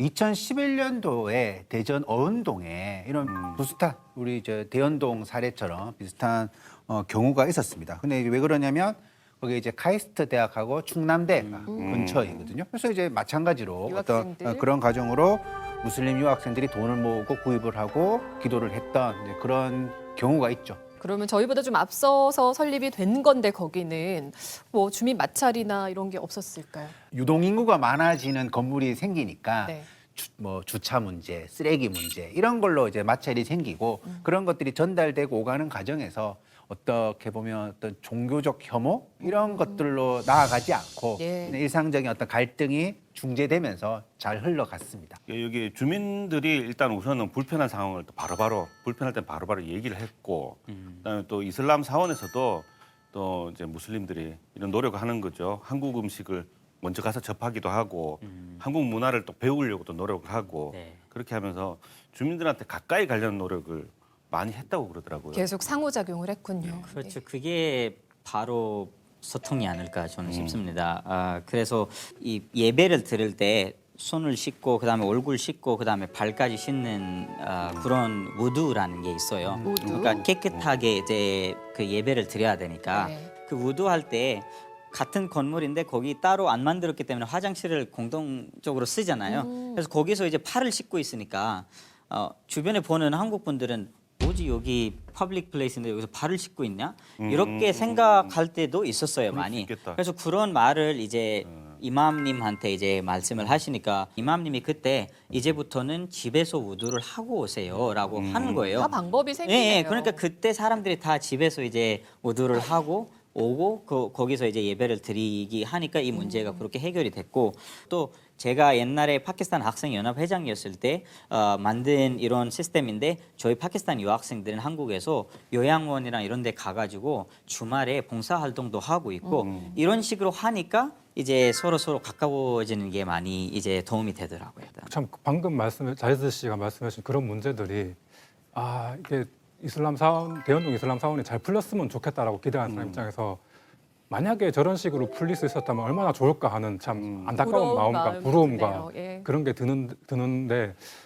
2011년도에 대전 어은동에 이런 비슷한 우리 저 대연동 사례처럼 비슷한 어, 경우가 있었습니다. 근데 이제 왜 그러냐면 거기 이제 카이스트 대학하고 충남대가 근처이거든요. 그래서 이제 마찬가지로 어떤 유학생들. 어, 그런 과정으로 무슬림 유학생들이 돈을 모으고 구입을 하고 기도를 했던 이제 그런 경우가 있죠. 그러면 저희보다 좀 앞서서 설립이 된 건데 거기는 뭐 주민 마찰이나 이런 게 없었을까요? 유동 인구가 많아지는 건물이 생기니까 네. 주, 뭐 주차 문제, 쓰레기 문제 이런 걸로 이제 마찰이 생기고 그런 것들이 전달되고 오가는 과정에서 어떻게 보면 어떤 종교적 혐오 이런 것들로 나아가지 않고 예. 일상적인 어떤 갈등이 중재되면서 잘 흘러갔습니다. 예, 여기 주민들이 일단 우선은 불편한 상황을 또 바로바로 불편할 땐 바로바로 얘기를 했고 그다음에 또 이슬람 사원에서도 또 이제 무슬림들이 이런 노력을 하는 거죠. 한국 음식을 먼저 가서 접하기도 하고 한국 문화를 또 배우려고 또 노력을 하고 네. 그렇게 하면서 주민들한테 가까이 가려는 노력을 많이 했다고 그러더라고요. 계속 상호작용을 했군요. 그렇죠. 그게 바로 소통이 아닐까 저는 싶습니다. 아, 그래서 이 예배를 드릴 때 손을 씻고 그다음에 얼굴 씻고 그다음에 발까지 씻는 아, 그런 우두라는 게 있어요. 우두? 그러니까 깨끗하게 이제 그 예배를 드려야 되니까 네. 그 우두할 때 같은 건물인데 거기 따로 안 만들었기 때문에 화장실을 공동적으로 쓰잖아요. 음. 그래서 거기서 이제 팔을 씻고 있으니까 어, 주변에 보는 한국 분들은 뭐지 여기 퍼블릭 플레이스인데 여기서 발을 씻고 있냐 이렇게 생각할 때도 있었어요 음, 많이. 있겠다. 그래서 그런 말을 이제 이맘님한테 이제 말씀을 하시니까 이맘님이 그때 이제부터는 집에서 우두를 하고 오세요라고 하는 거예요. 다 방법이 예, 생기네요. 예, 그러니까 그때 사람들이 다 집에서 이제 우두를 하고 오고 그 거기서 이제 예배를 드리기 하니까 이 문제가 그렇게 해결이 됐고 또 제가 옛날에 파키스탄 학생 연합 회장이었을 때 어, 만든 이런 시스템인데 저희 파키스탄 유학생들은 한국에서 요양원이랑 이런 데 가가지고 주말에 봉사 활동도 하고 있고 이런 식으로 하니까 이제 서로 서로 가까워지는 게 많이 이제 도움이 되더라고요. 참 방금 말씀 자이드 씨가 말씀하신 그런 문제들이 아 이게 이슬람 사원 대연동 이슬람 사원이 잘 풀렸으면 좋겠다라고 기대하는 사람 입장에서 만약에 저런 식으로 풀릴 수 있었다면 얼마나 좋을까 하는 참 안타까운 부러운 마음과 마음이 부러움과 드네요. 예. 그런 게 드는 드는데